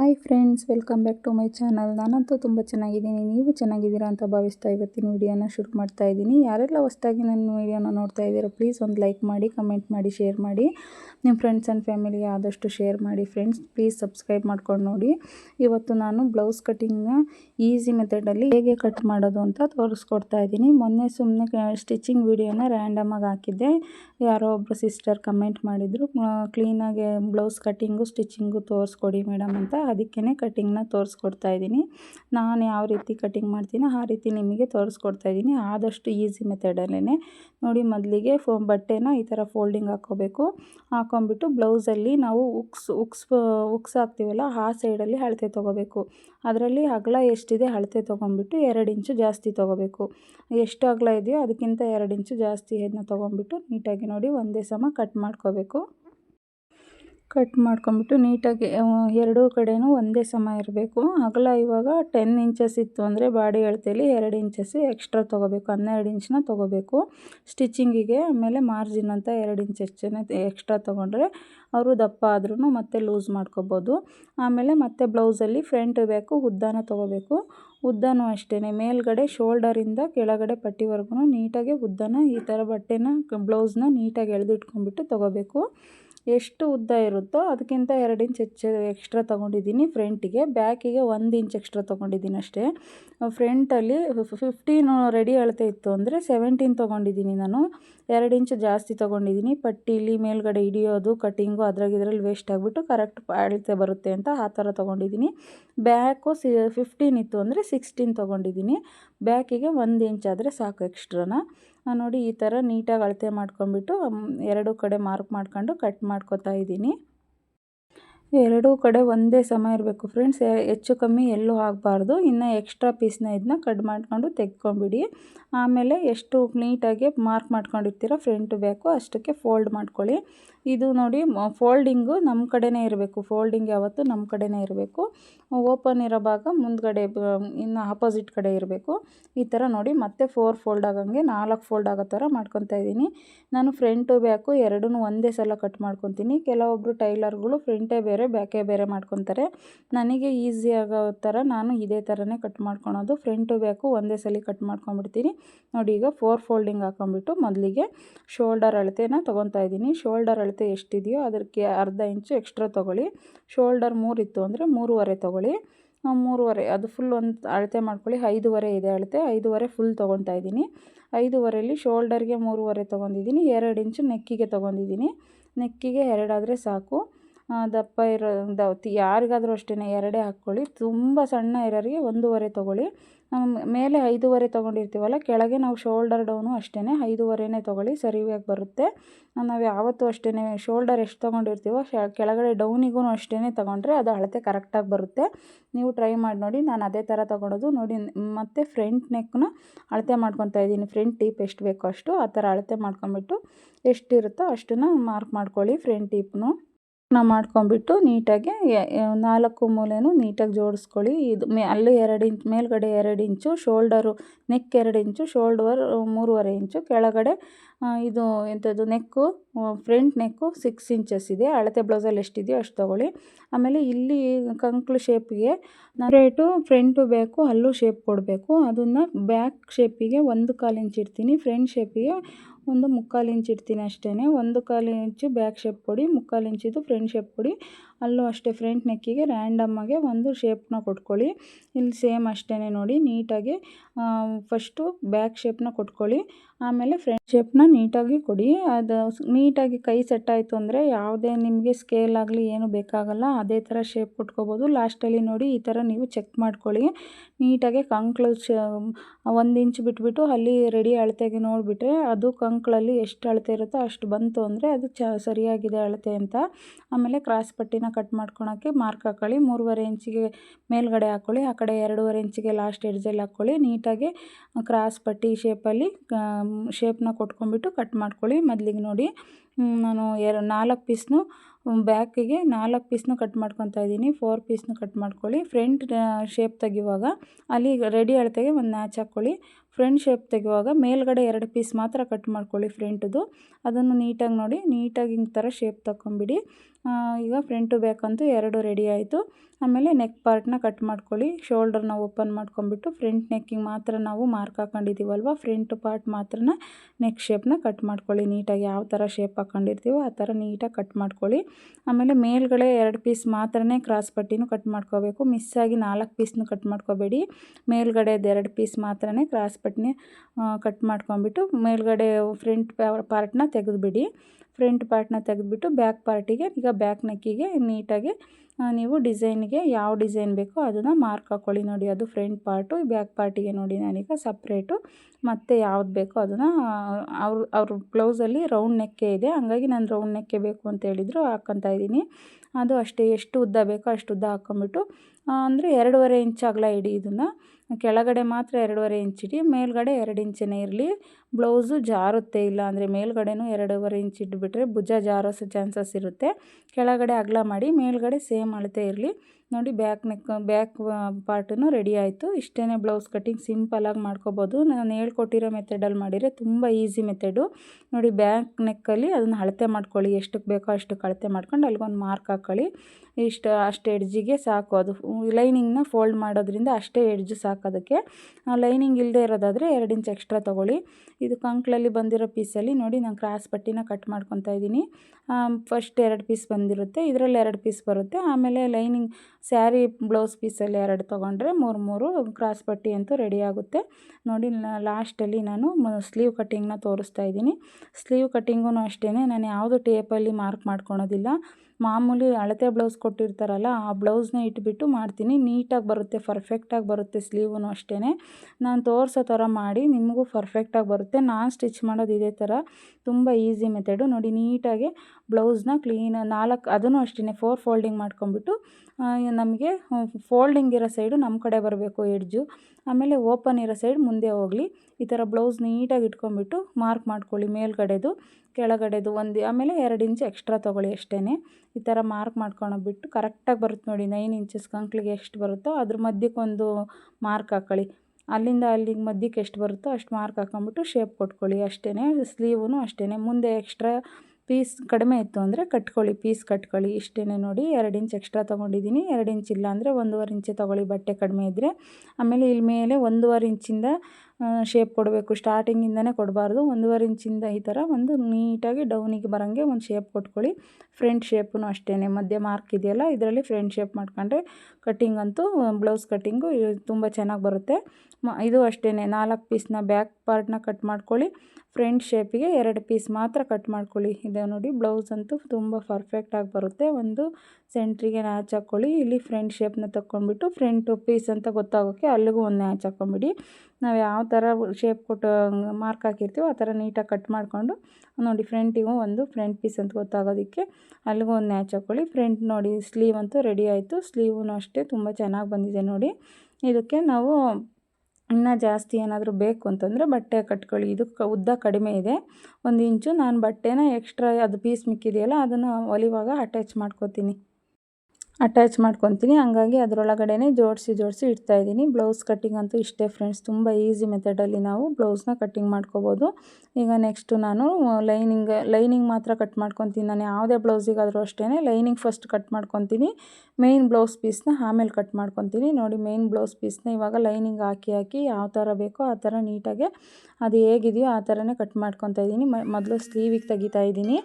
Hi friends welcome back to my channel ನಾನಂತೂ ತುಂಬ ಚೆನ್ನಾಗಿದ್ದೀನಿ. ನೀವು ಚೆನ್ನಾಗಿದ್ದೀರಾ ಅಂತ ಭಾವಿಸ್ತಾ ಇವತ್ತಿನ ವಿಡಿಯೋನ ಶುರು ಮಾಡ್ತಾ ಇದ್ದೀನಿ. ಯಾರೆಲ್ಲ ಹೊಸ್ದಾಗಿ ನನ್ನ ವಿಡಿಯೋನ ನೋಡ್ತಾ ಇದ್ದೀರಾ ಪ್ಲೀಸ್ ಒಂದು ಲೈಕ್ ಮಾಡಿ ಕಮೆಂಟ್ ಮಾಡಿ ಶೇರ್ ಮಾಡಿ. ನಿಮ್ಮ ಫ್ರೆಂಡ್ಸ್ ಆ್ಯಂಡ್ ಫ್ಯಾಮಿಲಿಗೆ ಆದಷ್ಟು ಶೇರ್ ಮಾಡಿ. ಫ್ರೆಂಡ್ಸ್ ಪ್ಲೀಸ್ ಸಬ್ಸ್ಕ್ರೈಬ್ ಮಾಡ್ಕೊಂಡು ನೋಡಿ. ಇವತ್ತು ನಾನು ಬ್ಲೌಸ್ ಕಟ್ಟಿಂಗ್ನ ಈಸಿ ಮೆಥಡಲ್ಲಿ ಹೇಗೆ ಕಟ್ ಮಾಡೋದು ಅಂತ ತೋರಿಸ್ಕೊಡ್ತಾ ಇದ್ದೀನಿ. ಮೊನ್ನೆ ಸುಮ್ಮನೆ ಸ್ಟಿಚಿಂಗ್ ವೀಡಿಯೋನ ರ್ಯಾಂಡಮಾಗಿ ಹಾಕಿದ್ದೆ. ಯಾರೋ ಒಬ್ಬರು ಸಿಸ್ಟರ್ ಕಮೆಂಟ್ ಮಾಡಿದರು ಕ್ಲೀನಾಗೆ ಬ್ಲೌಸ್ ಕಟ್ಟಿಂಗು ಸ್ಟಿಚಿಂಗು ತೋರಿಸ್ಕೊಡಿ ಮೇಡಮ್ ಅಂತ. ಅದಕ್ಕೇ ಕಟ್ಟಿಂಗ್ನ ತೋರಿಸ್ಕೊಡ್ತಾ ಇದ್ದೀನಿ. ನಾನು ಯಾವ ರೀತಿ ಕಟ್ಟಿಂಗ್ ಮಾಡ್ತೀನೋ ಆ ರೀತಿ ನಿಮಗೆ ತೋರಿಸ್ಕೊಡ್ತಾ ಇದ್ದೀನಿ. ಆದಷ್ಟು ಈಸಿ ಮೆಥಡಲ್ಲೇ ನೋಡಿ ಮೊದಲಿಗೆ ಫೋ ಬಟ್ಟೆನ ಈ ಥರ ಫೋಲ್ಡಿಂಗ್ ಹಾಕ್ಕೋಬೇಕು. ಹಾಕೊಂಬಿಟ್ಟು ಬ್ಲೌಸಲ್ಲಿ ನಾವು ಉಕ್ಸ್ ಉಕ್ಸ್ ಉಕ್ಸ್ ಹಾಕ್ತೀವಲ್ಲ ಆ ಸೈಡಲ್ಲಿ ಅಳತೆ ತೊಗೋಬೇಕು. ಅದರಲ್ಲಿ ಅಗಲ ಎಷ್ಟಿದೆ ಅಳತೆ ತೊಗೊಂಬಿಟ್ಟು ಎರಡು ಇಂಚು ಜಾಸ್ತಿ ತೊಗೋಬೇಕು. ಎಷ್ಟು ಅಗಲ ಇದೆಯೋ ಅದಕ್ಕಿಂತ ಎರಡು ಇಂಚು ಜಾಸ್ತಿ ಇದನ್ನ ತೊಗೊಂಬಿಟ್ಟು ನೀಟಾಗಿ ನೋಡಿ ಒಂದೇ ಸಮ ಕಟ್ ಮಾಡ್ಕೋಬೇಕು. ಕಟ್ ಮಾಡ್ಕೊಂಬಿಟ್ಟು ನೀಟಾಗಿ ಎರಡೂ ಕಡೆಯೂ ಒಂದೇ ಸಮ ಇರಬೇಕು. ಅಗಲ ಇವಾಗ ಟೆನ್ ಇಂಚಸ್ ಇತ್ತು ಅಂದರೆ ಬಾಡಿ ಅಳತೆಯಲ್ಲಿ ಎರಡು ಇಂಚಸ್ ಎಕ್ಸ್ಟ್ರಾ ತೊಗೋಬೇಕು, ಹನ್ನೆರಡು ಇಂಚನ್ನ ತೊಗೋಬೇಕು. ಸ್ಟಿಚಿಂಗಿಗೆ ಆಮೇಲೆ ಮಾರ್ಜಿನ್ ಅಂತ ಎರಡು ಇಂಚ್ ಎಕ್ಸ್ಟ್ರಾ ತೊಗೊಂಡ್ರೆ ಅವರು ದಪ್ಪ ಆದ್ರೂ ಮತ್ತೆ ಲೂಸ್ ಮಾಡ್ಕೋಬೋದು. ಆಮೇಲೆ ಮತ್ತೆ ಬ್ಲೌಸಲ್ಲಿ ಫ್ರಂಟ್ ಬೇಕು ಉದ್ದಾನ ತೊಗೋಬೇಕು. ಉದ್ದನೂ ಅಷ್ಟೇ ಮೇಲ್ಗಡೆ ಶೋಲ್ಡರಿಂದ ಕೆಳಗಡೆ ಪಟ್ಟಿವರೆಗೂ ನೀಟಾಗಿ ಉದ್ದನ, ಈ ಥರ ಬಟ್ಟೆನ ಬ್ಲೌಸ್ನ ನೀಟಾಗಿ ಎಳೆದಿಟ್ಕೊಂಡ್ಬಿಟ್ಟು ತೊಗೋಬೇಕು. ಎಷ್ಟು ಉದ್ದ ಇರುತ್ತೋ ಅದಕ್ಕಿಂತ ಎರಡು ಇಂಚ್ ಹೆಚ್ಚು ಎಕ್ಸ್ಟ್ರಾ ತೊಗೊಂಡಿದ್ದೀನಿ ಫ್ರಂಟಿಗೆ ಬ್ಯಾಕಿಗೆ ಒಂದು ಇಂಚ್ ಎಕ್ಸ್ಟ್ರಾ ತೊಗೊಂಡಿದ್ದೀನಿ ಅಷ್ಟೇ. ಫ್ರಂಟಲ್ಲಿ ಫಿಫ್ಟೀನ್ ರೆಡಿ ಅಳತೆ ಇತ್ತು ಅಂದರೆ ಸೆವೆಂಟೀನ್ ತೊಗೊಂಡಿದ್ದೀನಿ ನಾನು. ಎರಡು ಇಂಚ್ ಜಾಸ್ತಿ ತೊಗೊಂಡಿದ್ದೀನಿ. ಪಟ್ಟೀಲಿ ಮೇಲ್ಗಡೆ ಹಿಡಿಯೋದು ಕಟಿಂಗು ಅದ್ರಾಗ ಇದರಲ್ಲಿ ವೇಸ್ಟ್ ಆಗಿಬಿಟ್ಟು ಕರೆಕ್ಟ್ ಅಳತೆ ಬರುತ್ತೆ ಅಂತ ಆ ಥರ ತೊಗೊಂಡಿದ್ದೀನಿ. ಬ್ಯಾಕು ಸಿ ಫಿಫ್ಟೀನ್ ಇತ್ತು ಅಂದರೆ ಸಿಕ್ಸ್ಟೀನ್ ತೊಗೊಂಡಿದ್ದೀನಿ. ಬ್ಯಾಕಿಗೆ ಒಂದು ಇಂಚ್ ಆದರೆ ಸಾಕು ಎಕ್ಸ್ಟ್ರಾನ ನೋಡಿ ಈ ಥರ ನೀಟಾಗಿ ಅಳತೆ ಮಾಡ್ಕೊಂಡ್ಬಿಟ್ಟು ಎರಡು ಕಡೆ ಮಾರ್ಕ್ ಮಾಡ್ಕೊಂಡು ಕಟ್ ಮಾಡ್ಕೊತಾ ಇದ್ದೀನಿ. ಎರಡೂ ಕಡೆ ಒಂದೇ ಸಮ ಇರಬೇಕು ಫ್ರೆಂಡ್ಸ್. ಹೆಚ್ಚು ಕಮ್ಮಿ ಎಲ್ಲೂ ಆಗಬಾರ್ದು. ಇನ್ನು ಎಕ್ಸ್ಟ್ರಾ ಪೀಸ್ನ ಇದನ್ನ ಕಟ್ ಮಾಡ್ಕೊಂಡು ತೆಗ್ಕೊಂಬಿಡಿ ಆಮೇಲೆ ಎಷ್ಟು ನೀಟಾಗಿ ಮಾರ್ಕ್ ಮಾಡ್ಕೊಂಡಿರ್ತೀರ ಫ್ರಂಟ್ ಬ್ಯಾಕು ಅಷ್ಟಕ್ಕೆ ಫೋಲ್ಡ್ ಮಾಡ್ಕೊಳ್ಳಿ. ಇದು ನೋಡಿ ಫೋಲ್ಡಿಂಗು ನಮ್ಮ ಕಡೆನೇ ಇರಬೇಕು. ಫೋಲ್ಡಿಂಗ್ ಯಾವತ್ತು ನಮ್ಮ ಕಡೆನೇ ಇರಬೇಕು. ಓಪನ್ ಇರೋ ಭಾಗ ಮುಂದ್ಗಡೆ ಇನ್ನು ಆಪೋಸಿಟ್ ಕಡೆ ಇರಬೇಕು. ಈ ಥರ ನೋಡಿ, ಮತ್ತೆ ಫೋರ್ ಫೋಲ್ಡ್ ಆಗೋಂಗೆ ನಾಲ್ಕು ಫೋಲ್ಡ್ ಆಗೋ ಥರ ಮಾಡ್ಕೊತಾ ಇದ್ದೀನಿ. ನಾನು ಫ್ರಂಟು ಬ್ಯಾಕು ಎರಡೂ ಒಂದೇ ಸಲ ಕಟ್ ಮಾಡ್ಕೊತೀನಿ. ಕೆಲವೊಬ್ಬರು ಟೈಲರ್ಗಳು ಫ್ರಂಟೇ ಬೇರೆ ಬ್ಯಾಕೇ ಬೇರೆ ಮಾಡ್ಕೊತಾರೆ. ನನಗೆ ಈಸಿ ಆಗೋ ಥರ ನಾನು ಇದೇ ಥರನೇ ಕಟ್ ಮಾಡ್ಕೊಳೋದು. ಫ್ರಂಟು ಬ್ಯಾಕು ಒಂದೇ ಸಲ ಕಟ್ ಮಾಡ್ಕೊಂಬಿಡ್ತೀನಿ ನೋಡಿ ಈಗ ಫೋರ್ ಫೋಲ್ಡಿಂಗ್ ಹಾಕೊಂಡ್ಬಿಟ್ಟು ಮೊದಲಿಗೆ ಶೋಲ್ಡರ್ ಅಳತೆನ ತೊಗೊತಾ ಇದ್ದೀನಿ. ಶೋಲ್ಡರ್ ಅಳತೆ ಎಷ್ಟಿದೆಯೋ ಅದಕ್ಕೆ ಅರ್ಧ ಇಂಚು ಎಕ್ಸ್ಟ್ರಾ ತೊಗೊಳ್ಳಿ. ಶೋಲ್ಡರ್ ಮೂರಿತ್ತು ಅಂದರೆ ಮೂರುವರೆ ತೊಗೊಳ್ಳಿ. ಮೂರುವರೆ, ಅದು ಫುಲ್ ಒಂದು ಅಳತೆ ಮಾಡ್ಕೊಳ್ಳಿ. ಐದುವರೆ ಇದೆ ಅಳತೆ. ಐದುವರೆ ಫುಲ್ ತೊಗೊತಾ ಇದ್ದೀನಿ. ಐದುವರೆಯಲ್ಲಿ ಶೋಲ್ಡರ್ಗೆ ಮೂರುವರೆ ತೊಗೊಂಡಿದ್ದೀನಿ. ಎರಡು ಇಂಚು ನೆಕ್ಕಿಗೆ ತೊಗೊಂಡಿದ್ದೀನಿ. ನೆಕ್ಕಿಗೆ ಎರಡಾದರೆ ಸಾಕು. ದಪ್ಪ ಇರೋ ಯಾರಿಗಾದರೂ ಅಷ್ಟೇ ಎರಡೇ ಹಾಕ್ಕೊಳ್ಳಿ. ತುಂಬ ಸಣ್ಣ ಇರೋರಿಗೆ ಒಂದೂವರೆ ತೊಗೊಳ್ಳಿ. ಮೇಲೆ ಐದೂವರೆ ತೊಗೊಂಡಿರ್ತೀವಲ್ಲ, ಕೆಳಗೆ ನಾವು ಶೋಲ್ಡರ್ ಡೌನು ಅಷ್ಟೇ ಐದೂವರೆನೇ ತೊಗೊಳ್ಳಿ, ಸರಿಯಾಗಿ ಬರುತ್ತೆ. ನಾವು ಯಾವತ್ತೂ ಅಷ್ಟೇ ಶೋಲ್ಡರ್ ಎಷ್ಟು ತೊಗೊಂಡಿರ್ತೀವೋ ಕೆಳಗಡೆ ಡೌನಿಗೂ ಅಷ್ಟೇ ತೊಗೊಂಡ್ರೆ ಅದು ಅಳತೆ ಕರೆಕ್ಟಾಗಿ ಬರುತ್ತೆ. ನೀವು ಟ್ರೈ ಮಾಡಿ ನೋಡಿ, ನಾನು ಅದೇ ಥರ ತೊಗೊಳೋದು. ನೋಡಿ, ಮತ್ತು ಫ್ರಂಟ್ ನೆಕ್ನ ಅಳತೆ ಮಾಡ್ಕೊತಾ ಇದ್ದೀನಿ. ಫ್ರಂಟ್ ಟೀಪ್ ಎಷ್ಟು ಬೇಕೋ ಅಷ್ಟು ಆ ಥರ ಅಳತೆ ಮಾಡ್ಕೊಂಬಿಟ್ಟು ಎಷ್ಟಿರುತ್ತೋ ಅಷ್ಟನ್ನು ಮಾರ್ಕ್ ಮಾಡ್ಕೊಳ್ಳಿ ಫ್ರಂಟ್ ಟೀಪ್ನು. ನಾವು ಮಾಡ್ಕೊಂಬಿಟ್ಟು ನೀಟಾಗಿ ನಾಲ್ಕು ಮೂಲೆಯೂ ನೀಟಾಗಿ ಜೋಡಿಸ್ಕೊಳ್ಳಿ. ಇದು ಮೇ, ಅಲ್ಲೂ ಎರಡು ಇಂಚ್, ಮೇಲುಗಡೆ ಎರಡು ಇಂಚು, ಶೋಲ್ಡರು, ನೆಕ್ ಎರಡು ಇಂಚು, ಶೋಲ್ಡರ್ ಮೂರುವರೆ ಇಂಚು, ಕೆಳಗಡೆ ಇದು ಎಂಥದ್ದು neck front neck six inches ಇದೆ. ಅಳತೆ ಬ್ಲೌಸಲ್ಲಿ ಎಷ್ಟಿದೆಯೋ ಅಷ್ಟು ತೊಗೊಳ್ಳಿ. ಆಮೇಲೆ ಇಲ್ಲಿ ಕಂಕ್ಳು ಶೇಪಿಗೆ ರೇಟು ಫ್ರಂಟು ಬೇಕು, ಅಲ್ಲೂ ಶೇಪ್ ಕೊಡಬೇಕು. ಅದನ್ನು ಬ್ಯಾಕ್ ಶೇಪಿಗೆ ಒಂದು ಕಾಲು ಇಂಚ್ ಇಡ್ತೀನಿ. ಫ್ರಂಟ್ ಶೇಪಿಗೆ ಒಂದು ಮುಕ್ಕಾಲು ಇಂಚ್ ಇಡ್ತೀನಿ ಅಷ್ಟೇ ಒಂದು ಕಾಲು ಇಂಚು ಬ್ಯಾಕ್ ಶೇಪ್ ಕೊಡಿ ಮುಕ್ಕಾಲು ಇಂಚಿದು ಫ್ರಂಟ್ ಶೇಪ್ ಕೊಡಿ ಅಲ್ಲೂ ಅಷ್ಟೇ ಫ್ರಂಟ್ ನೆಕ್ಕಿಗೆ ರ್ಯಾಂಡಮ್ಮಾಗೆ ಒಂದು ಶೇಪ್ನ ಕೊಟ್ಕೊಳ್ಳಿ. ಇಲ್ಲಿ ಸೇಮ್ ಅಷ್ಟೇ ನೋಡಿ, ನೀಟಾಗಿ ಫಸ್ಟು ಬ್ಯಾಕ್ ಶೇಪ್ನ ಕೊಟ್ಕೊಳ್ಳಿ. ಆಮೇಲೆ ಫ್ರಂಟ್ ಶೇಪ್ನ ನೀಟಾಗಿ ಕೊಡಿ. ಅದು ನೀಟಾಗಿ ಕೈ ಸೆಟ್ ಆಯಿತು ಅಂದರೆ ಯಾವುದೇ ನಿಮಗೆ ಸ್ಕೇಲ್ ಆಗಲಿ, ಏನು ಬೇಕಾಗಲ್ಲ, ಅದೇ ಥರ ಶೇಪ್ ಕೊಟ್ಕೋಬೋದು. ಲಾಸ್ಟಲ್ಲಿ ನೋಡಿ ಈ ಥರ ನೀವು ಚೆಕ್ ಮಾಡ್ಕೊಳ್ಳಿ. ನೀಟಾಗಿ ಕಂಕ್ಳು ಒಂದು ಇಂಚ್ ಬಿಟ್ಬಿಟ್ಟು ಅಲ್ಲಿ ರೆಡಿ ಅಳತೆಗೆ ನೋಡಿಬಿಟ್ರೆ ಅದು ಕಂಕ್ಳಲ್ಲಿ ಎಷ್ಟು ಅಳತೆ ಇರುತ್ತೋ ಅಷ್ಟು ಬಂತು ಅಂದರೆ ಅದು ಚ, ಸರಿಯಾಗಿದೆ ಅಳತೆ ಅಂತ. ಆಮೇಲೆ ಕ್ರಾಸ್ ಪಟ್ಟಿನ ಕಟ್ ಮಾಡ್ಕೊಳಕ್ಕೆ ಮಾರ್ಕ್ ಹಾಕ್ಕೊಳ್ಳಿ ಮೂರುವರೆ ಇಂಚಿಗೆ ಮೇಲ್ಗಡೆ ಹಾಕ್ಕೊಳ್ಳಿ ಆ ಕಡೆ ಎರಡೂವರೆ ಇಂಚಿಗೆ ಲಾಸ್ಟ್ ಎಡ್ಜಲ್ಲಿ ಹಾಕ್ಕೊಳ್ಳಿ ನೀಟಾಗಿ ಕ್ರಾಸ್ ಪಟ್ಟಿ ಶೇಪಲ್ಲಿ ಶೇಪ್ನ ಕೊಟ್ಕೊಂಡ್ಬಿಟ್ಟು ಕಟ್ ಮಾಡ್ಕೊಳ್ಳಿ. ಮೊದಲಿಗೆ ನೋಡಿ ನಾನು ಎರಡು ನಾಲ್ಕು ಪೀಸ್ನು ಬ್ಯಾಕಿಗೆ ನಾಲ್ಕು ಪೀಸ್ನು ಕಟ್ ಮಾಡ್ಕೊತಾ ಇದ್ದೀನಿ. ಫೋರ್ ಪೀಸ್ನು ಕಟ್ ಮಾಡ್ಕೊಳ್ಳಿ. ಫ್ರಂಟ್ ಶೇಪ್ ತೆಗಿವಾಗ ಅಲ್ಲಿ ರೆಡಿ ಅಳತೆಗೆ ಒಂದು ನ್ಯಾಚ್ ಹಾಕ್ಕೊಳ್ಳಿ. ಫ್ರಂಟ್ ಶೇಪ್ ತೆಗೆಯುವಾಗ ಮೇಲ್ಗಡೆ ಎರಡು ಪೀಸ್ ಮಾತ್ರ ಕಟ್ ಮಾಡ್ಕೊಳ್ಳಿ ಫ್ರಂಟ್ದು. ಅದನ್ನು ನೀಟಾಗಿ ನೋಡಿ. ನೀಟಾಗಿ ಹಿಂಗೆ ಥರ ಶೇಪ್ ತಗೊಂಬಿಡಿ ಈಗ ಫ್ರಂಟು ಬ್ಯಾಕಂತೂ ಎರಡು ರೆಡಿ ಆಯಿತು. ಆಮೇಲೆ ನೆಕ್ ಪಾರ್ಟ್ನ ಕಟ್ ಮಾಡ್ಕೊಳ್ಳಿ. ಶೋಲ್ಡರ್ನ ಓಪನ್ ಮಾಡ್ಕೊಂಬಿಟ್ಟು ಫ್ರಂಟ್ ನೆಕ್ಕಿಗೆ ಮಾತ್ರ ನಾವು ಮಾರ್ಕ್ ಹಾಕೊಂಡಿದ್ದೀವಲ್ವ? ಫ್ರಂಟ್ ಪಾರ್ಟ್ ಮಾತ್ರ ನೆಕ್ ಶೇಪ್ನ ಕಟ್ ಮಾಡ್ಕೊಳ್ಳಿ. ನೀಟಾಗಿ ಯಾವ ಥರ ಶೇಪ್ ಹಾಕೊಂಡಿರ್ತೀವೋ ಆ ಥರ ನೀಟಾಗಿ ಕಟ್ ಮಾಡ್ಕೊಳ್ಳಿ. ಆಮೇಲೆ ಮೇಲ್ಗಡೆ ಎರಡು ಪೀಸ್ ಮಾತ್ರನೇ ಕ್ರಾಸ್ ಪಟ್ಟಿನೂ ಕಟ್ ಮಾಡ್ಕೋಬೇಕು. ಮಿಸ್ ಆಗಿ ನಾಲ್ಕು ಪೀಸ್ನು ಕಟ್ ಮಾಡ್ಕೋಬೇಡಿ. ಮೇಲ್ಗಡೆದು ಎರಡು ಪೀಸ್ ಮಾತ್ರನೇ ಕ್ರಾಸ್ ಪಟ್ಟಿನೇ ಕಟ್ ಮಾಡ್ಕೊಂಬಿಟ್ಟು ಮೇಲ್ಗಡೆ ಫ್ರಂಟ್ ಪಾರ್ಟ್ನ ತೆಗೆದುಬಿಡಿ. ಫ್ರಂಟ್ ಪಾರ್ಟ್ನ ತೆಗೆದುಬಿಟ್ಟು ಬ್ಯಾಕ್ ಪಾರ್ಟಿಗೆ, ಈಗ ಬ್ಯಾಕ್ ನೆಕ್ಕಿಗೆ ನೀಟಾಗಿ ನೀವು ಡಿಸೈನ್ಗೆ ಯಾವ ಡಿಸೈನ್ ಬೇಕೋ ಅದನ್ನು ಮಾರ್ಕ್ ಹಾಕ್ಕೊಳ್ಳಿ ನೋಡಿ, ಅದು ಫ್ರಂಟ್ ಪಾರ್ಟು, ಬ್ಯಾಕ್ ಪಾರ್ಟಿಗೆ ನೋಡಿ ನಾನೀಗ ಸಪ್ರೇಟು. ಮತ್ತು ಯಾವ್ದು ಬೇಕೋ ಅದನ್ನು ಅವ್ರ ಅವ್ರ ಬ್ಲೌಸಲ್ಲಿ ರೌಂಡ್ ನೆಕ್ಕೆ ಇದೆ. ಹಂಗಾಗಿ ನಾನು ರೌಂಡ್ ನೆಕ್ಕೆ ಬೇಕು ಅಂತ ಹೇಳಿದ್ರು ಹಾಕ್ಕೊತಾ ಇದ್ದೀನಿ. ಅದು ಅಷ್ಟೇ, ಎಷ್ಟು ಉದ್ದ ಬೇಕೋ ಅಷ್ಟು ಉದ್ದ ಹಾಕ್ಕೊಂಬಿಟ್ಟು ಅಂದರೆ ಎರಡೂವರೆ ಇಂಚ್ ಅಗಲ ಇಡಿ ಇದನ್ನು. ಕೆಳಗಡೆ ಮಾತ್ರ ಎರಡೂವರೆ ಇಂಚ್ ಇಡಿ, ಮೇಲ್ಗಡೆ ಎರಡು ಇಂಚೇ ಇರಲಿ. ಬ್ಲೌಸು ಜಾರುತ್ತೆ ಇಲ್ಲ ಅಂದರೆ ಮೇಲುಗಡೆನೂ ಎರಡೂವರೆ ಇಂಚ್ ಇಟ್ಬಿಟ್ರೆ ಭುಜ ಜಾರೋ ಚಾನ್ಸಸ್ ಇರುತ್ತೆ. ಕೆಳಗಡೆ ಅಗಲ ಮಾಡಿ, ಮೇಲ್ಗಡೆ ಸೇಮ್ ಅಳತೆ ಇರಲಿ. ನೋಡಿ ಬ್ಯಾಕ್ ನೆಕ್, ಬ್ಯಾಕ್ ಪಾರ್ಟೂ ರೆಡಿ ಆಯಿತು. ಇಷ್ಟೇ ಬ್ಲೌಸ್ ಕಟ್ಟಿಂಗ್ ಸಿಂಪಲಾಗಿ ಮಾಡ್ಕೋಬೋದು. ನಾನು ಹೇಳ್ಕೊಟ್ಟಿರೋ ಮೆಥಡಲ್ಲಿ ಮಾಡಿದರೆ ತುಂಬ ಈಸಿ ಮೆಥಡು. ನೋಡಿ ಬ್ಯಾಕ್ ನೆಕ್ಕಲ್ಲಿ ಅದನ್ನು ಅಳತೆ ಮಾಡ್ಕೊಳ್ಳಿ. ಎಷ್ಟಕ್ಕೆ ಬೇಕೋ ಅಷ್ಟಕ್ಕೆ ಅಳತೆ ಮಾಡ್ಕೊಂಡು ಅಲ್ಲಿಗೊಂದು ಮಾರ್ಕ್ ಹಾಕ್ಕೊಳ್ಳಿ ಇಷ್ಟು, ಅಷ್ಟು ಎಡ್ಜಿಗೆ ಸಾಕು ಅದು. ಲೈನಿಂಗ್ನ ಫೋಲ್ಡ್ ಮಾಡೋದ್ರಿಂದ ಅಷ್ಟೇ ಎಡ್ಜು ಸಾಕು ಅದಕ್ಕೆ. ಲೈನಿಂಗ್ ಇಲ್ಲದೆ ಇರೋದಾದರೆ ಎರಡು ಇಂಚ್ ಎಕ್ಸ್ಟ್ರಾ ತೊಗೊಳ್ಳಿ. ಇದು ಕಂಕ್ಳಲ್ಲಿ ಬಂದಿರೋ ಪೀಸಲ್ಲಿ ನೋಡಿ ನಾನು ಕ್ರಾಸ್ ಪಟ್ಟಿನ ಕಟ್ ಮಾಡ್ಕೊತಾ ಇದ್ದೀನಿ. ಫಸ್ಟ್ ಎರಡು ಪೀಸ್ ಬಂದಿರುತ್ತೆ, ಇದರಲ್ಲಿ ಎರಡು ಪೀಸ್ ಬರುತ್ತೆ. ಆಮೇಲೆ ಲೈನಿಂಗ್, ಸ್ಯಾರಿ ಬ್ಲೌಸ್ ಪೀಸಲ್ಲಿ ಎರಡು ತೊಗೊಂಡ್ರೆ ಮೂರು ಮೂರು ಕ್ರಾಸ್ ಪಟ್ಟಿ ಅಂತೂ ರೆಡಿ ಆಗುತ್ತೆ. ನೋಡಿ ಲಾಸ್ಟಲ್ಲಿ ನಾನು ಸ್ಲೀವ್ ಕಟ್ಟಿಂಗ್ನ ತೋರಿಸ್ತಾ ಇದ್ದೀನಿ. ಸ್ಲೀವ್ ಕಟ್ಟಿಂಗೂ ಅಷ್ಟೇ ನಾನು ಯಾವುದು ಟೇಪಲ್ಲಿ ಮಾರ್ಕ್ ಮಾಡ್ಕೊಳೋದಿಲ್ಲ. ಮಾಮೂಲಿ ಅಳತೆ ಬ್ಲೌಸ್ ಕೊಟ್ಟಿರ್ತಾರಲ್ಲ, ಆ ಬ್ಲೌಸ್ನೇ ಇಟ್ಬಿಟ್ಟು ಮಾಡ್ತೀನಿ. ನೀಟಾಗಿ ಬರುತ್ತೆ ಪರ್ಫೆಕ್ಟಾಗಿ ಬರುತ್ತೆ ಸ್ಲೀವೂ ಅಷ್ಟೇ ನಾನು ತೋರಿಸೋ ಥರ ಮಾಡಿ, ನಿಮಗೂ ಪರ್ಫೆಕ್ಟಾಗಿ ಬರುತ್ತೆ. ನಾನು ಸ್ಟಿಚ್ ಮಾಡೋದು ಇದೇ ಥರ. ತುಂಬ ಈಸಿ ಮೆಥಡು ನೋಡಿ, ನೀಟಾಗಿ ಬ್ಲೌಸ್ನ ಕ್ಲೀನ್ ನಾಲ್ಕು, ಅದನ್ನು ಅಷ್ಟೇ ಫೋರ್ ಫೋಲ್ಡಿಂಗ್ ಮಾಡ್ಕೊಂಬಿಟ್ಟು ನಮಗೆ ಫೋಲ್ಡಿಂಗ್ ಇರೋ ಸೈಡು ನಮ್ಮ ಕಡೆ ಬರಬೇಕು ಎಡ್ಜು ಆಮೇಲೆ ಓಪನ್ ಇರೋ ಸೈಡ್ ಮುಂದೆ ಹೋಗಲಿ. ಈ ಥರ ಬ್ಲೌಸ್ ನೀಟಾಗಿ ಇಟ್ಕೊಂಬಿಟ್ಟು ಮಾರ್ಕ್ ಮಾಡ್ಕೊಳ್ಳಿ ಮೇಲ್ಗಡೆದು, ಕೆಳಗಡೆದು ಒಂದು, ಆಮೇಲೆ ಎರಡು ಇಂಚ್ ಎಕ್ಸ್ಟ್ರಾ ತೊಗೊಳ್ಳಿ ಅಷ್ಟೇ ಈ ಥರ ಮಾರ್ಕ್ ಮಾಡ್ಕೊಂಡೋಗ್ಬಿಟ್ಟು ಕರೆಕ್ಟಾಗಿ ಬರುತ್ತೆ ನೋಡಿ ನೈನ್ ಇಂಚಸ್ ಕಂಕ್ಳಿಗೆ ಎಷ್ಟು ಬರುತ್ತೋ ಅದ್ರ ಮಧ್ಯಕ್ಕೊಂದು ಮಾರ್ಕ್ ಹಾಕೊಳ್ಳಿ. ಅಲ್ಲಿಂದ ಅಲ್ಲಿಗೆ ಮಧ್ಯಕ್ಕೆ ಎಷ್ಟು ಬರುತ್ತೋ ಅಷ್ಟು ಮಾರ್ಕ್ ಹಾಕೊಂಬಿಟ್ಟು ಶೇಪ್ ಕೊಟ್ಕೊಳ್ಳಿ ಅಷ್ಟೇ ಸ್ಲೀವೂ ಅಷ್ಟೇ ಮುಂದೆ ಎಕ್ಸ್ಟ್ರಾ ಪೀಸ್ ಕಡಿಮೆ ಇತ್ತು ಅಂದರೆ ಕಟ್ಕೊಳ್ಳಿ, ಪೀಸ್ ಕಟ್ಕೊಳ್ಳಿ. ಇಷ್ಟೇ ನೋಡಿ, ಎರಡು ಇಂಚ್ ಎಕ್ಸ್ಟ್ರಾ ತೊಗೊಂಡಿದ್ದೀನಿ. ಎರಡು ಇಂಚ್ ಇಲ್ಲ ಅಂದರೆ ಒಂದೂವರೆ ಇಂಚೆ ತೊಗೊಳ್ಳಿ ಬಟ್ಟೆ ಕಡಿಮೆ ಇದ್ದರೆ ಆಮೇಲೆ ಇಲ್ಲಿ ಮೇಲೆ ಒಂದೂವರೆ ಇಂಚಿಂದ ಶೇಪ್ ಕೊಡಬೇಕು. ಸ್ಟಾರ್ಟಿಂಗಿಂದನೇ ಕೊಡಬಾರ್ದು. ಒಂದೂವರೆ ಇಂಚಿಂದ ಈ ಥರ ಒಂದು ನೀಟಾಗಿ ಡೌನಿಗೆ ಬರೋಂಗೆ ಒಂದು ಶೇಪ್ ಕೊಟ್ಕೊಳ್ಳಿ. ಫ್ರಂಟ್ ಶೇಪೂ ಅಷ್ಟೇ ಮಧ್ಯ ಮಾರ್ಕ್ ಇದೆಯಲ್ಲ, ಇದರಲ್ಲಿ ಫ್ರಂಟ್ ಶೇಪ್ ಮಾಡ್ಕೊಂಡ್ರೆ ಕಟ್ಟಿಂಗ್ ಅಂತೂ ಬ್ಲೌಸ್ ಕಟ್ಟಿಂಗು ತುಂಬ ಚೆನ್ನಾಗಿ ಬರುತ್ತೆ. ಇದು ಅಷ್ಟೇ ನಾಲ್ಕು ಪೀಸ್ನ ಬ್ಯಾಕ್ ಪಾರ್ಟ್ನ ಕಟ್ ಮಾಡ್ಕೊಳ್ಳಿ. ಫ್ರಂಟ್ ಶೇಪಿಗೆ ಎರಡು ಪೀಸ್ ಮಾತ್ರ ಕಟ್ ಮಾಡ್ಕೊಳ್ಳಿ. ಇದೆ ನೋಡಿ ಬ್ಲೌಸ್ ಅಂತೂ ತುಂಬ ಪರ್ಫೆಕ್ಟಾಗಿ ಬರುತ್ತೆ. ಒಂದು ಸೆಂಟ್ರಿಗೆ ನ್ಯಾಚ್ ಹಾಕ್ಕೊಳ್ಳಿ ಇಲ್ಲಿ ಫ್ರಂಟ್ ಶೇಪ್ನ ತಗೊಂಡ್ಬಿಟ್ಟು ಫ್ರಂಟ್ ಪೀಸ್ ಅಂತ ಗೊತ್ತಾಗೋಕ್ಕೆ ಅಲ್ಲಿಗೂ ಒಂದು ನ್ಯಾಚ್ ಹಾಕ್ಕೊಂಬಿಡಿ ನಾವು ಯಾವ ಥರ ಶೇಪ್ ಕೊಟ್ಟು ಮಾರ್ಕ್ ಹಾಕಿರ್ತೀವೋ ಆ ಥರ ನೀಟಾಗಿ ಕಟ್ ಮಾಡಿಕೊಂಡು ನೋಡಿ ಫ್ರಂಟಿಗೂ ಒಂದು ಫ್ರಂಟ್ ಪೀಸ್ ಅಂತ ಗೊತ್ತಾಗೋದಕ್ಕೆ ಅಲ್ಲಿಗೂ ಒಂದು ನ್ಯಾಚ್ ಹಾಕ್ಕೊಳ್ಳಿ ಫ್ರಂಟ್ ನೋಡಿ ಸ್ಲೀವ್ ಅಂತೂ ರೆಡಿ ಆಯಿತು. ಸ್ಲೀವೂ ಅಷ್ಟೇ ತುಂಬ ಚೆನ್ನಾಗಿ ಬಂದಿದೆ ನೋಡಿ. ಇದಕ್ಕೆ ನಾವು ಇನ್ನೂ ಜಾಸ್ತಿ ಏನಾದರೂ ಬೇಕು ಅಂತಂದರೆ ಬಟ್ಟೆ ಕಟ್ಕೊಳ್ಳಿ. ಇದು ಉದ್ದ ಕಡಿಮೆ ಇದೆ. ಒಂದು ಇಂಚು ನಾನು ಬಟ್ಟೆನ ಎಕ್ಸ್ಟ್ರಾ ಅದು ಪೀಸ್ ಮಿಕ್ಕಿದೆಯಲ್ಲ ಅದನ್ನು ಒಲಿವಾಗ ಅಟ್ಯಾಚ್ ಮಾಡ್ಕೋತೀನಿ. ಅಟ್ಯಾಚ್ ಮಾಡ್ಕೊತೀನಿ. ಹಂಗಾಗಿ ಅದರೊಳಗಡೆನೇ ಜೋಡಿಸಿ ಜೋಡಿಸಿ ಇಡ್ತಾಯಿದ್ದೀನಿ ಬ್ಲೌಸ್ ಕಟ್ಟಿಂಗ್ ಅಂತೂ ಇಷ್ಟೇ ಫ್ರೆಂಡ್ಸ್. ತುಂಬ ಈಸಿ ಮೆಥಡಲ್ಲಿ ನಾವು ಬ್ಲೌಸ್ನ ಕಟ್ಟಿಂಗ್ ಮಾಡ್ಕೋಬೋದು. ಈಗ ನೆಕ್ಸ್ಟು ನಾನು ಲೈನಿಂಗ್ ಲೈನಿಂಗ್ ಮಾತ್ರ ಕಟ್ ಮಾಡ್ಕೊತೀನಿ. ನಾನು ಯಾವುದೇ ಬ್ಲೌಸಿಗಾದರೂ ಅಷ್ಟೇ ಲೈನಿಂಗ್ ಫಸ್ಟ್ ಕಟ್ ಮಾಡ್ಕೊತೀನಿ. ಮೇಯ್ನ್ ಬ್ಲೌಸ್ ಪೀಸ್ನ ಆಮೇಲೆ ಕಟ್ ಮಾಡ್ಕೊತೀನಿ. ನೋಡಿ ಮೇಯ್ನ್ ಬ್ಲೌಸ್ ಪೀಸ್ನ ಇವಾಗ ಲೈನಿಂಗ್ ಹಾಕಿ ಹಾಕಿ ಯಾವ ಥರ ಬೇಕೋ ಆ ಥರ ನೀಟಾಗೆ ಅದು ಹೇಗಿದೆಯೋ ಆ ಥರನೇ ಕಟ್ ಮಾಡ್ಕೊತಾ ಇದ್ದೀನಿ. ಮೊದಲು ಸ್ಲೀವಿಗೆ ತೆಗಿತಾ ಇದ್ದೀನಿ.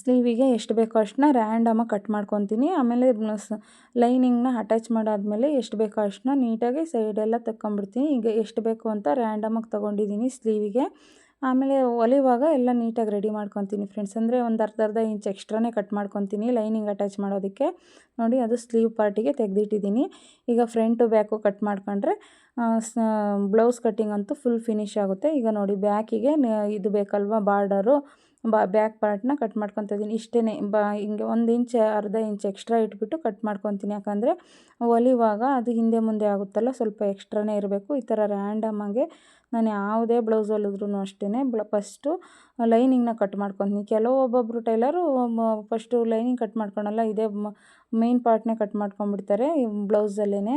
ಸ್ಲೀವಿಗೆ ಎಷ್ಟು ಬೇಕೋ ಅಷ್ಟನ್ನ ರ್ಯಾಂಡಮಾಗಿ ಕಟ್ ಮಾಡ್ಕೊತೀನಿ. ಆಮೇಲೆ ಲೈನಿಂಗ್ನ ಅಟ್ಯಾಚ್ ಮಾಡಾದಮೇಲೆ ಎಷ್ಟು ಬೇಕೋ ಅಷ್ಟನ್ನ ನೀಟಾಗಿ ಸೈಡೆಲ್ಲ ತಕ್ಕೊಂಬಿಡ್ತೀನಿ ಈಗ ಎಷ್ಟು ಬೇಕು ಅಂತ ರ್ಯಾಂಡಮಾಗಿ ತೊಗೊಂಡಿದ್ದೀನಿ ಸ್ಲೀವಿಗೆ. ಆಮೇಲೆ ಹೊಲಿವಾಗ ಎಲ್ಲ ನೀಟಾಗಿ ರೆಡಿ ಮಾಡ್ಕೊತೀನಿ ಫ್ರೆಂಡ್ಸ್ ಅಂದರೆ ಒಂದು ಅರ್ಧ ಅರ್ಧ ಇಂಚ್ ಎಕ್ಸ್ಟ್ರಾನೇ ಕಟ್ ಮಾಡ್ಕೊತೀನಿ ಲೈನಿಂಗ್ ಅಟ್ಯಾಚ್ ಮಾಡೋದಕ್ಕೆ. ನೋಡಿ, ಅದು ಸ್ಲೀವ್ ಪಾರ್ಟಿಗೆ ತೆಗೆದಿಟ್ಟಿದ್ದೀನಿ. ಈಗ ಫ್ರಂಟು ಬ್ಯಾಕು ಕಟ್ ಮಾಡ್ಕೊಂಡ್ರೆ ಬ್ಲೌಸ್ ಕಟ್ಟಿಂಗ್ ಅಂತೂ ಫುಲ್ ಫಿನಿಶ್ ಆಗುತ್ತೆ. ಈಗ ನೋಡಿ ಬ್ಯಾಕಿಗೆ ಇದು ಬೇಕಲ್ವ ಬಾರ್ಡರು ಬಾ ಬ್ಯಾಕ್ ಪಾರ್ಟ್ನ ಕಟ್ ಮಾಡ್ಕೊತಿದ್ದೀನಿ ಇಷ್ಟೇ ಬಾ ಹಿಂಗೆ ಒಂದು ಇಂಚ್, ಅರ್ಧ ಇಂಚ್ ಎಕ್ಸ್ಟ್ರಾ ಇಟ್ಬಿಟ್ಟು ಕಟ್ ಮಾಡ್ಕೊತೀನಿ. ಯಾಕಂದರೆ ಹೊಲಿವಾಗ ಅದು ಹಿಂದೆ ಮುಂದೆ ಆಗುತ್ತಲ್ಲ, ಸ್ವಲ್ಪ ಎಕ್ಸ್ಟ್ರಾನೇ ಇರಬೇಕು. ಈ ಥರ ರ್ಯಾಂಡಮಾಗೆ ನಾನು ಯಾವುದೇ ಬ್ಲೌಸ್ ಹೊಲಿದ್ರೂ ಅಷ್ಟೇ ಬ್ಲ ಫಸ್ಟು ಲೈನಿಂಗ್ನ ಕಟ್ ಮಾಡ್ಕೊತೀನಿ. ಕೆಲವೊಬ್ಬೊಬ್ರು ಟೈಲರು ಫಸ್ಟು ಲೈನಿಂಗ್ ಕಟ್ ಮಾಡ್ಕೊಳಲ್ಲ, ಇದೇ ಮೇನ್ ಪಾರ್ಟ್ನೇ ಕಟ್ ಮಾಡ್ಕೊಂಡ್ಬಿಡ್ತಾರೆ. ಬ್ಲೌಸಲ್ಲೇ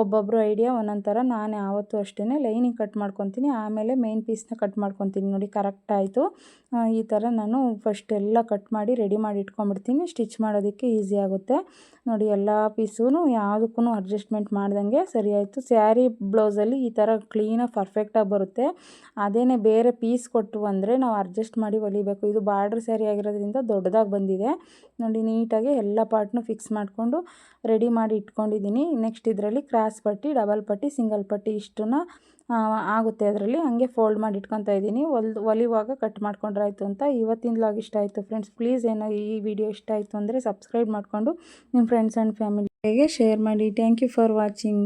ಒಬ್ಬೊಬ್ಬರು ಐಡಿಯಾ ಒಂದೊಂದು ಥರ ನಾನು ಯಾವತ್ತೂ ಅಷ್ಟೇ ಲೈನಿಂಗ್ ಕಟ್ ಮಾಡ್ಕೊತೀನಿ. ಆಮೇಲೆ ಮೇನ್ ಪೀಸ್ನ ಕಟ್ ಮಾಡ್ಕೊತೀನಿ ನೋಡಿ ಕರೆಕ್ಟ್ ಆಯಿತು. ಈ ಥರ ನಾನು ಫಸ್ಟ್ ಎಲ್ಲ ಕಟ್ ಮಾಡಿ ರೆಡಿ ಮಾಡಿ ಇಟ್ಕೊಂಡ್ಬಿಡ್ತೀನಿ. ಸ್ಟಿಚ್ ಮಾಡೋದಕ್ಕೆ ಈಸಿ ಆಗುತ್ತೆ. ನೋಡಿ, ಎಲ್ಲ ಪೀಸೂ ಯಾವುದಕ್ಕೂ ಅಡ್ಜಸ್ಟ್ಮೆಂಟ್ ಮಾಡ್ದಂಗೆ ಸರಿ ಆಯಿತು. ಸ್ಯಾರಿ ಬ್ಲೌಸಲ್ಲಿ ಈ ಥರ ಕ್ಲೀನಾಗಿ ಪರ್ಫೆಕ್ಟಾಗಿ ಬರುತ್ತೆ. ಅದೇನೇ ಬೇರೆ ಪೀಸ್ ಕೊಟ್ಟು ಅಂದರೆ ನಾವು ಅಡ್ಜಸ್ಟ್ ಮಾಡಿ ಹೊಲಿಬೇಕು. ಇದು ಬಾರ್ಡ್ರ್ ಸ್ಯಾರಿ ಆಗಿರೋದ್ರಿಂದ ದೊಡ್ಡದಾಗಿ ಬಂದಿದೆ. ನೋಡಿ ನೀಟಾಗಿ ಎಲ್ಲ ಪಾರ್ಟ್ನೂ ಫಿಕ್ಸ್ ಮಾಡಿಕೊಂಡು ರೆಡಿ ಮಾಡಿ ಇಟ್ಕೊಂಡಿದ್ದೀನಿ. ನೆಕ್ಸ್ಟ್ ಇದರಲ್ಲಿ ಕ್ರಾಸ್ ಪಟ್ಟಿ, ಡಬಲ್ ಪಟ್ಟಿ, ಸಿಂಗಲ್ ಪಟ್ಟಿ ಇಷ್ಟನ್ನ ಆಗುತ್ತೆ ಅದರಲ್ಲಿ. ಹಂಗೆ ಫೋಲ್ಡ್ ಮಾಡಿ ಇಟ್ಕೊತಾ ಇದ್ದೀನಿ. ಹೊಲ್ದು ಒಲಿವಾಗ ಕಟ್ ಮಾಡ್ಕೊಂಡ್ರೆ ಆಯಿತು ಅಂತ ಇವತ್ತಿನ ಲಾಗ್ ಇಷ್ಟ ಆಯಿತು ಫ್ರೆಂಡ್ಸ್ ಪ್ಲೀಸ್ ಏನೋ ಈ ವಿಡಿಯೋ ಇಷ್ಟ ಆಯಿತು ಅಂದರೆ ಸಬ್ಸ್ಕ್ರೈಬ್ ಮಾಡಿಕೊಂಡು ನಿಮ್ಮ ಫ್ರೆಂಡ್ಸ್ ಆ್ಯಂಡ್ ಫ್ಯಾಮಿಲಿಗೆ ಶೇರ್ ಮಾಡಿ. Thank you for watching